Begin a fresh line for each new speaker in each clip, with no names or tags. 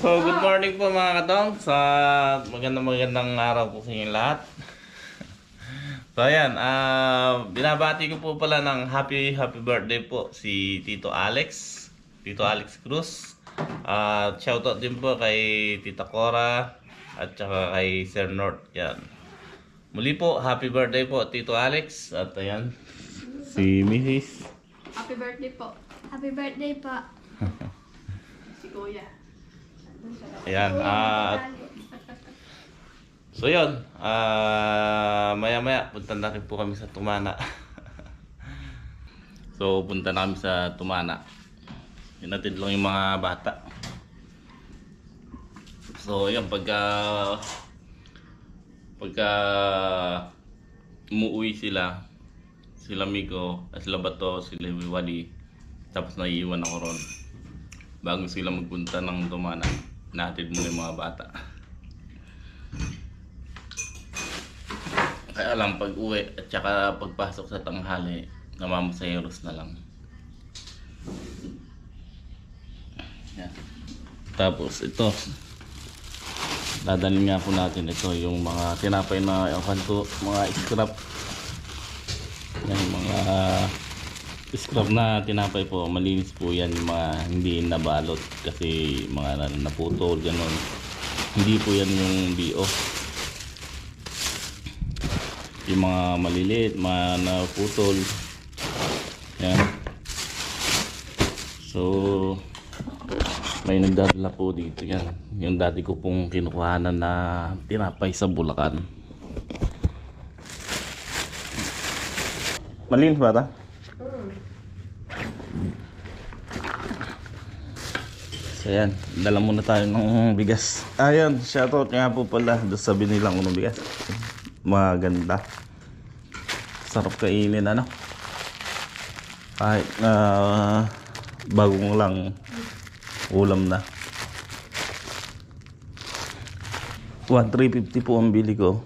So, good morning po mga katong. Sa magandang magandang araw po sa inyong lahat. So, ayan. ah binabati ko po pala ng happy happy birthday po si Tito Alex. Tito Alex Cruz. At shoutout din po kay Tita Cora at saka kay Sir North. Yan. Muli po, happy birthday po Tito Alex. At ayan, si Mrs.
Happy birthday po.
Happy birthday po.
Si Kuya.
Ayan. At So yun, ah maya maya punta na rin po kami sa Tumana. so punta na kami sa Tumana. Hinatid lang yung mga bata. So yun, pagka pagka umuwi sila, sila Miko, ah, sila Bato, sila Wadi, tapos naiiwan ako ron. Bago sila magpunta ng Tumana, natin muna yung mga bata. Kaya lang pag uwi at saka pagpasok sa tanghali, namamasayeros na lang. Yan. Tapos ito, dadalhin nga po natin ito yung mga tinapay na yung kanto, mga scrap. Yan, mga scrap na tinapay po, malinis po yan yung mga hindi nabalot kasi mga na- naputol, ganun. Hindi po yan yung BO yung mga maliliit, mga naputol. Yan. So, may nagdadala po dito yan. Yung dati ko pong kinukuhanan na tinapay sa Bulacan. Malinis ba ata? So yan, dala muna tayo ng bigas. Ayan, shoutout nga po pala doon sa binilang ko ng bigas. Maganda. Sarap kainin ano. Kahit na bagong lang ulam na. 1,350 po ang bili ko.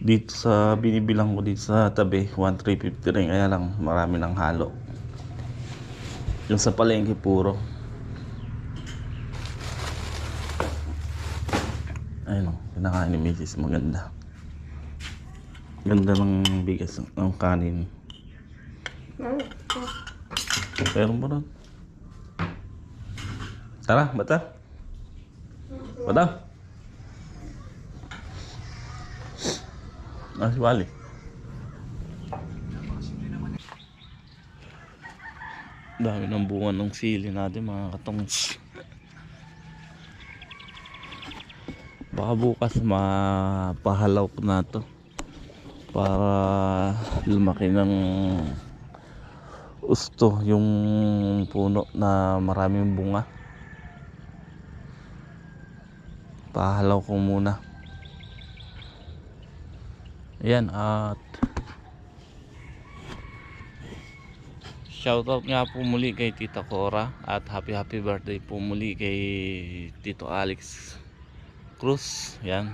Dito sa binibilang ko dito sa tabi, 1,350 rin. Kaya lang marami ng halo. Yung sa palengke puro. Ayun o, kinakain ni Mrs. Maganda. Ganda ng bigas ng kanin. Meron mo ron. Tara, bata. Bata. Si Wally. Dami ng bunga ng sili natin mga katongs. Baka bukas mapahalaw ko na to para lumaki ng usto yung puno na maraming bunga. Pahalaw ko muna. Ayan at Shoutout nga po muli kay Tita Cora at happy happy birthday po muli kay Tito Alex Cruz. Yan.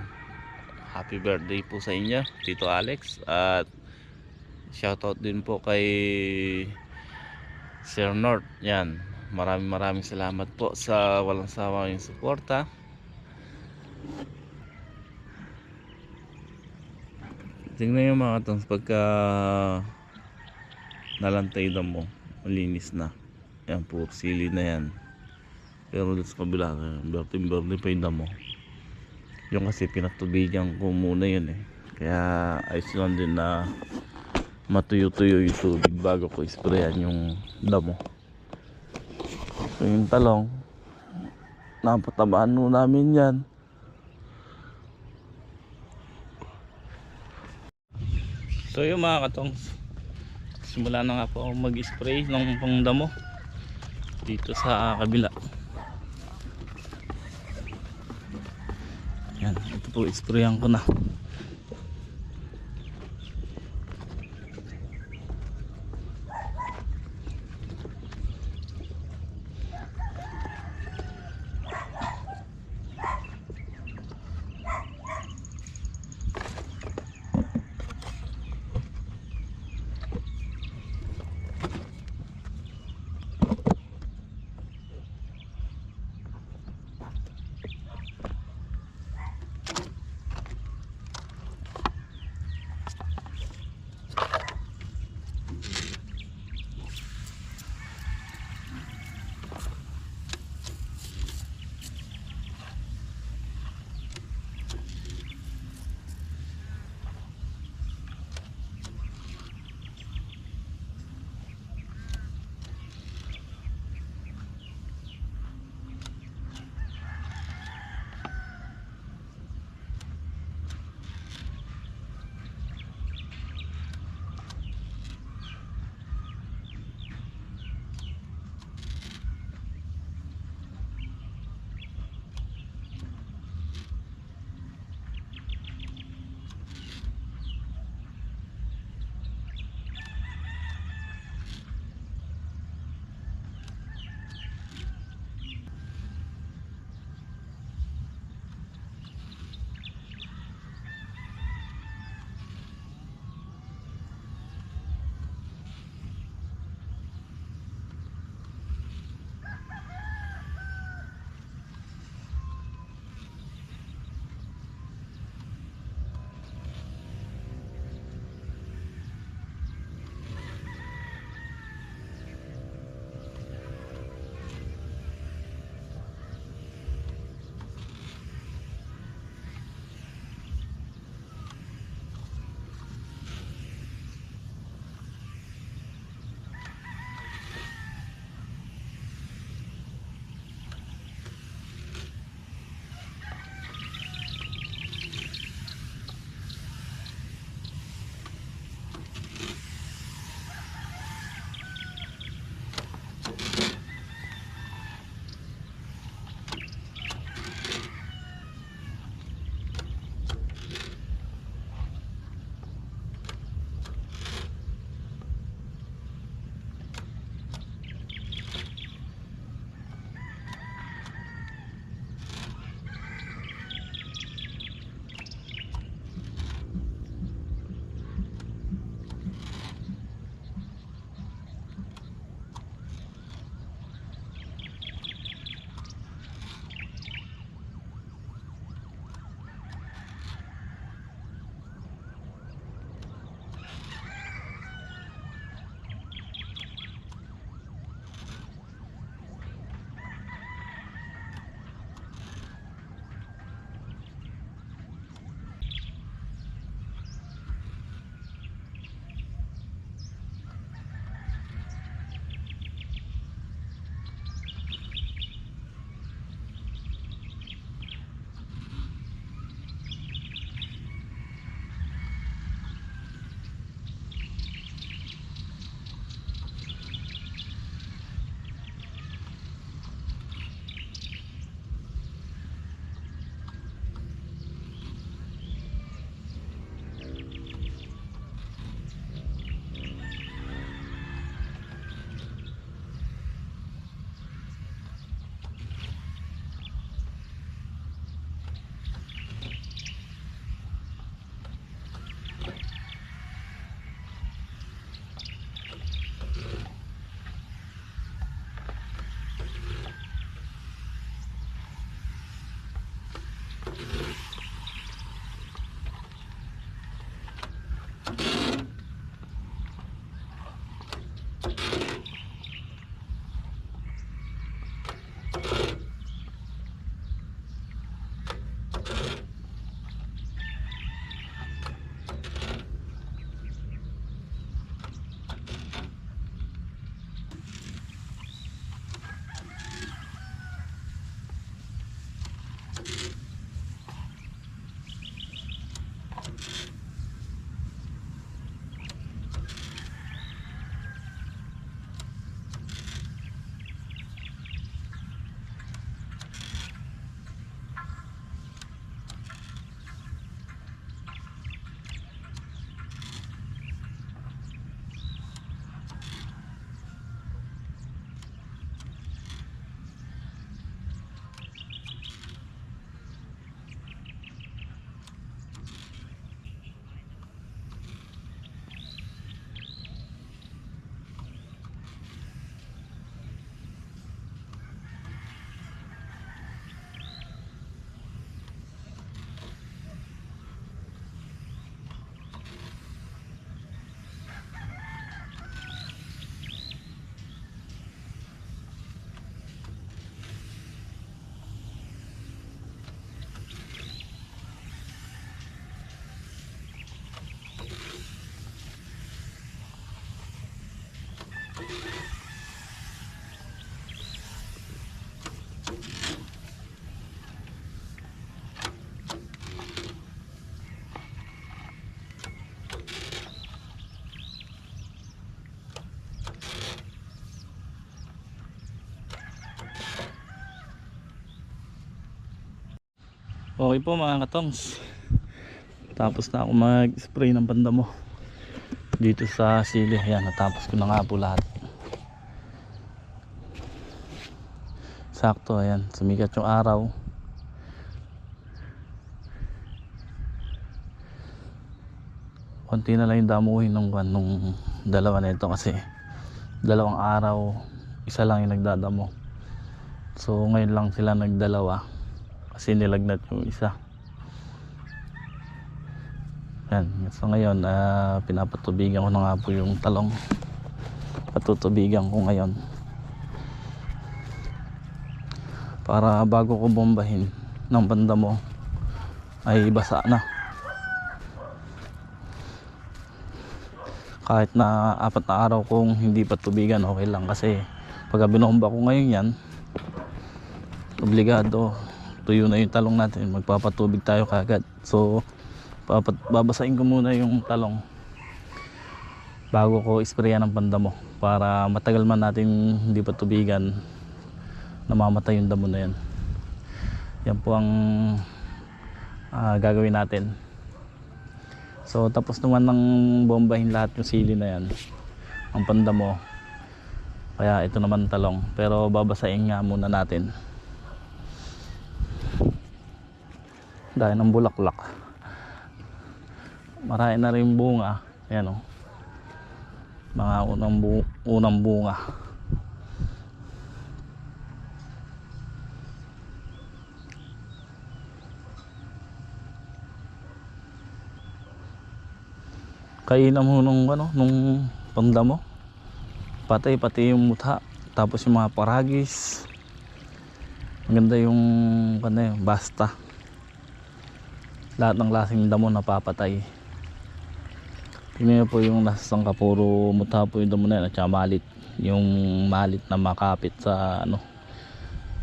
Happy birthday po sa inyo, Tito Alex. At shoutout din po kay Sir North. Yan. Maraming maraming salamat po sa walang sawa yung suporta. Tingnan yung mga tons pagka nalantay na mo, malinis na. Yan po, sili na yan. Pero dito sa kabila, bertin-bertin pa yung damo. Yung kasi pinatubigan ko muna yun eh. Kaya ayos lang din na matuyo-tuyo yung tubig bago ko isprayan yung damo. So yung talong, napatabaan mo namin yan. So yung mga katong simula na nga po ako mag-spray ng pangdamo dito sa kabila. Yan, ito po isprayan ko na. Okay po mga katongs. Tapos na ako mag-spray ng banda mo. Dito sa sili. Ayan, natapos ko na nga po lahat. Sakto, ayan. Sumikat yung araw. Konti na lang yung damuhin nung, nung dalawa na ito kasi dalawang araw, isa lang yung nagdadamo. So ngayon lang sila nagdalawa kasi nilagnat yung isa. Yan. So ngayon, ah, pinapatubigan ko na nga po yung talong. Patutubigan ko ngayon. Para bago ko bombahin ng banda mo ay basa na. Kahit na apat na araw kung hindi pa tubigan, okay lang kasi pag binomba ko ngayon yan, obligado tuyo na yung talong natin. Magpapatubig tayo kagad so papat babasain ko muna yung talong bago ko isprayan ng pandamo para matagal man natin hindi pa tubigan namamatay yung damo na yan. Yan po ang ah, gagawin natin. So tapos naman ng bombahin lahat yung sili na yan ang pandamo kaya ito naman talong. Pero babasain nga muna natin dahil ng bulaklak. Marami na rin bunga. Ayan o mga unang, bu unang bunga. Kainan mo nung ano nung panda mo. Patay pati yung mutha. Tapos yung mga paragis. Maganda yung ano basta lahat ng lasing damo napapatay tingnan po yung nasa sangka puro mutha po yung damo na yan at malit. Yung malit na makapit sa ano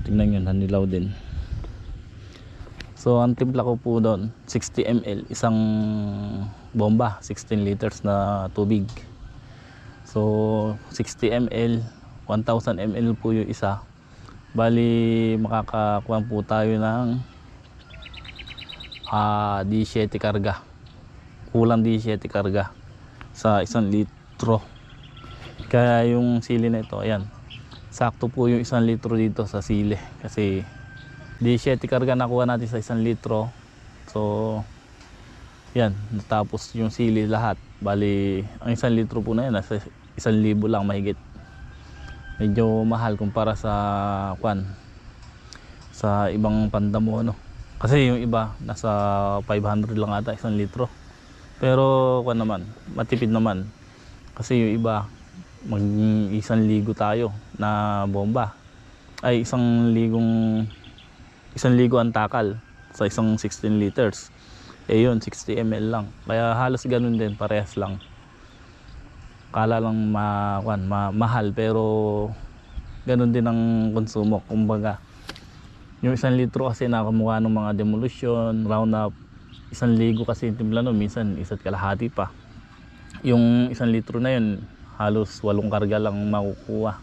tingnan nyo nanilaw din. So ang timpla ko po doon 60 ml isang bomba 16 liters na tubig. So 60 ml 1000 ml po yung isa. Bali makakakuha po tayo ng ah di 7 karga kulang di 7 karga sa isang litro. Kaya yung sili na ito ayan. Sakto po yung isang litro dito sa sili. Kasi di 7 karga nakuha natin sa isang litro. So yan natapos yung sili lahat. Bali ang isang litro po na yan nasa isang libo lang mahigit. Medyo mahal kumpara sa kwan sa ibang pandamo ano kasi yung iba nasa 500 lang ata isang litro. Pero kwan naman matipid naman. Kasi yung iba mag isang ligo tayo na bomba. Ay isang ligong isang ligo ang takal sa isang 16 liters. Eh yun 60 ml lang. Kaya halos ganun din parehas lang. Kala lang ma, kwan, ma, mahal pero ganun din ang konsumo kumbaga yung isang litro kasi nakamukha ng mga demolition round up isang ligo kasi yung timpla nun minsan isa't kalahati pa. Yung isang litro na yun halos walong karga lang makukuha.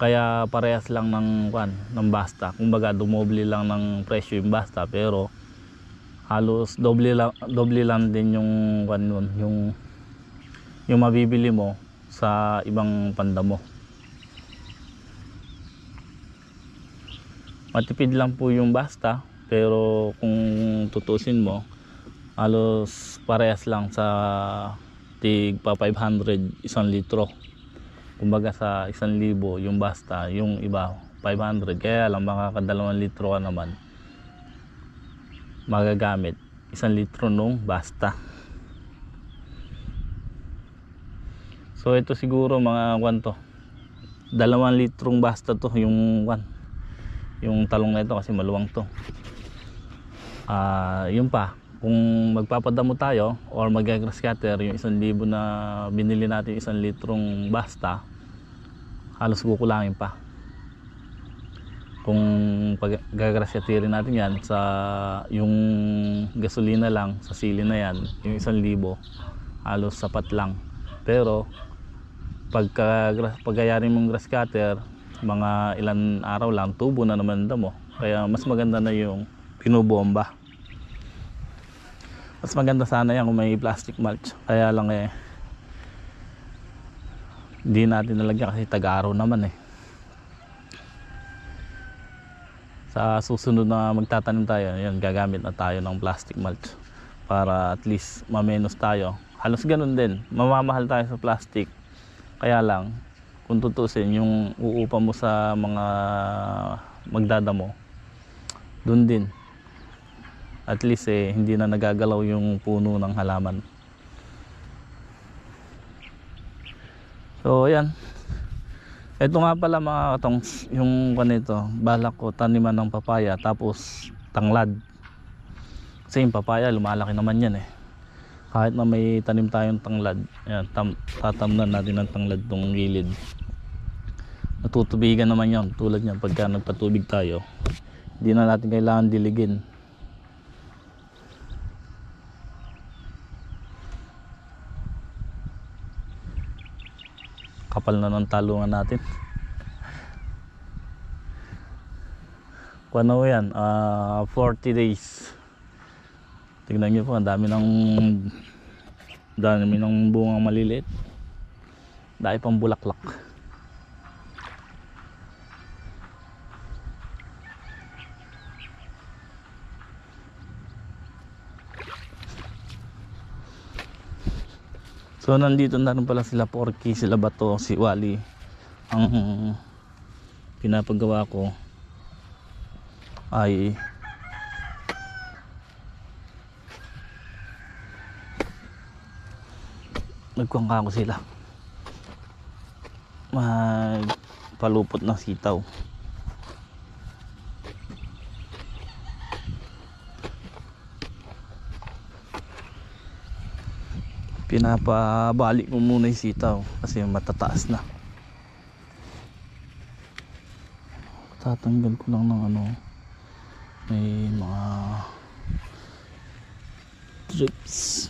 Kaya parehas lang ng kwan ng basta. Kumbaga dumoble lang ng presyo yung basta pero halos doble lang doble lang din yung kwan nun yung yung mabibili mo sa ibang panda mo matipid lang po yung basta pero kung tutusin mo halos parehas lang sa tig pa 500 isang litro. Kumbaga sa isang libo yung basta yung iba 500 kaya lang makakadalawang litro ka naman magagamit isang litro nung basta. So ito siguro mga kwanto dalawang litrong basta to yung kwan yung talong na ito kasi maluwang to. Ah yun pa. Kung magpapadamo tayo or mag-grass cutter yung isang libo na binili natin isang litrong basta halos kukulangin pa. Kung pag gagrass cutterin natin yan sa yung gasolina lang sa sili na yan yung isang libo halos sapat lang. Pero pagka pagkayarin mong grass cutter mga ilan araw lang tubo na naman damo kaya mas maganda na yung pinubomba. Mas maganda sana yan kung may plastic mulch. Kaya lang eh, hindi natin nalagyan kasi tag-araw naman eh. Sa susunod na magtatanim tayo, yun, gagamit na tayo ng plastic mulch para at least mamenos tayo. Halos ganun din, mamamahal tayo sa plastic. Kaya lang, kung tutusin, yung uupa mo sa mga magdadamo, dun din. At least eh, hindi na nagagalaw yung puno ng halaman. So, ayan. Ito nga pala mga katong yung kanito, balak ko taniman ng papaya tapos tanglad. Kasi yung papaya lumalaki naman yan eh. Kahit na may tanim tayong tanglad, ayan, tam, tatamnan natin ng tanglad tong gilid. Natutubigan naman yan tulad yan pagka nagpatubig tayo. Hindi na natin kailangan diligin. Kapal na ng talungan natin. Ano yan? ah 40 days. Tignan nyo po, ang dami ng dami ng bunga maliliit. Dahil pang bulaklak. So nandito na rin pala sila Porky, sila Bato, si Wally. Ang pinapagawa ko ay nagkuhangka ko sila. Magpalupot ng sitaw. Pinapabalik ko muna yung sitaw kasi matataas na. Tatanggal ko lang ng ano may mga drips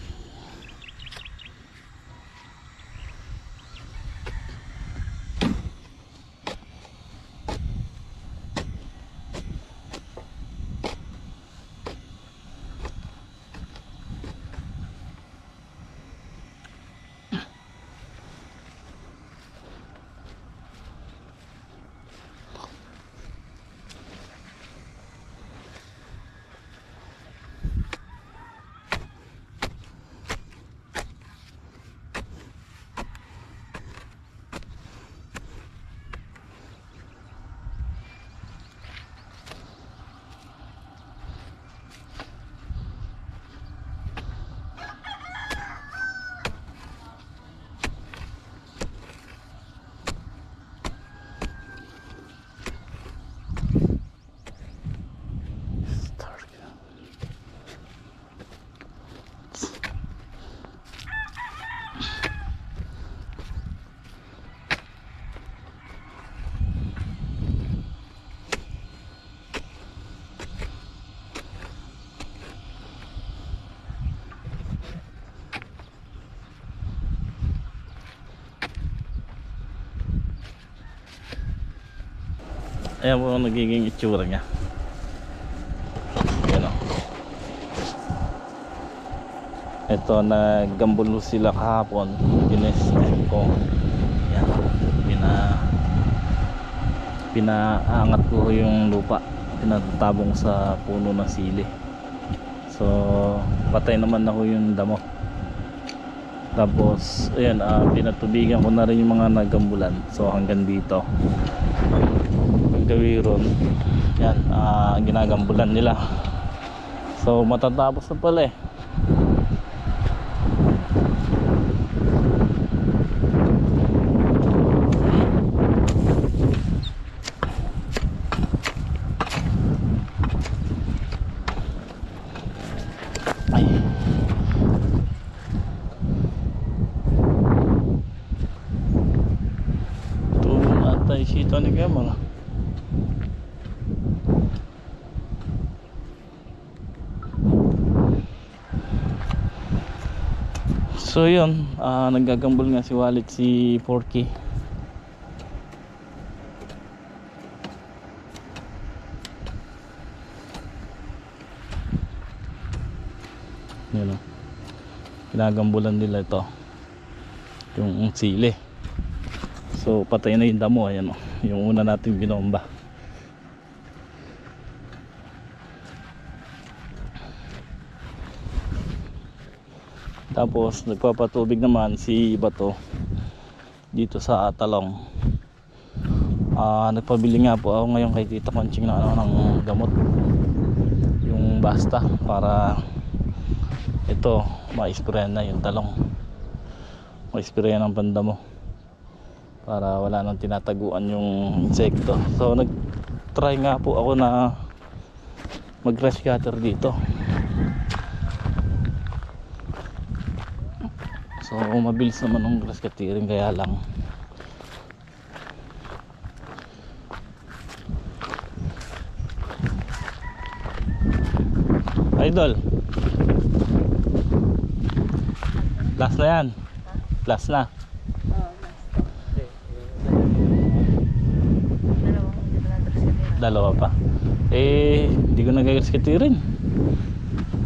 Ayan po ang nagiging itsura niya. Ayan o. Ito, naggambulo sila kahapon. Ginestem ko. Ayan. Pina, pinaangat ko yung lupa. Pinatabong sa puno ng sili. So, patay naman ako yung damo. Tapos, ayan, ah, pinatubigan ko na rin yung mga nagambulan. So, hanggang dito paggawiron yan ah, ginagambulan nila. So matatapos na pala eh so yun. Uh, naggagambol nga si wallet si Porky. Yun o ginagambulan nila ito. Yung sili. So patay na yung damo. Ayan o yung una natin binomba. Tapos nagpapatubig naman si Bato dito sa Talong. Ah, nagpabili nga po ako ngayon kay Tita Conching ng ano ng gamot. Yung basta para ito ma-sprayan na yung talong. Ma-sprayan ng pandamo para wala nang tinataguan yung insekto. So nag-try nga po ako na mag-grass cutter dito. So mabilis naman ng grass cutting kaya lang. Idol. Last na yan. Last na. Dalawa pa. Eh Hindi ko nagagas katirin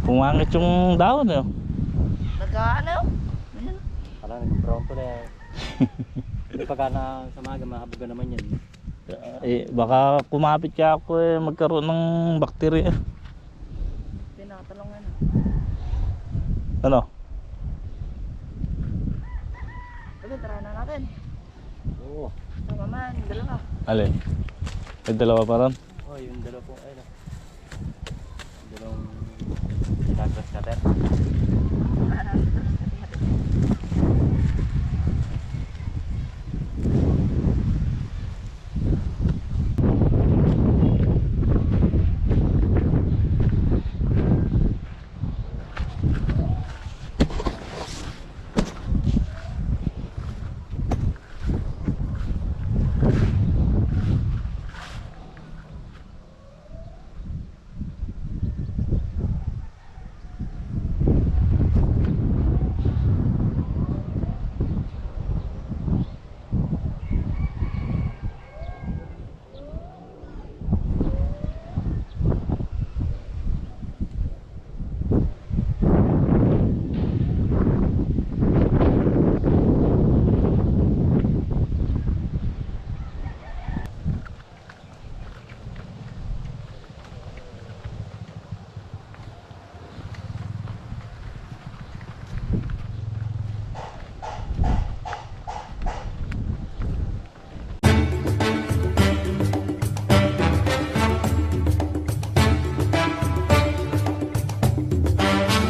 Pumangit yung daon eh.
Nag-ano?
Parang nag-brown to na yan. Hindi pagka na sa maga, mahabog ka naman yan.
Eh baka kumapit ka ako eh Magkaroon ng bakterya
Tinatalongan.
Ano?
Sabi, tara na natin.
Oo.
Tama man, dalawa.
Alin? May dalawa pa ron?
Oh, yung dalawa pong, ayun ah. Yung dalawang sinagras cutter.
Ano?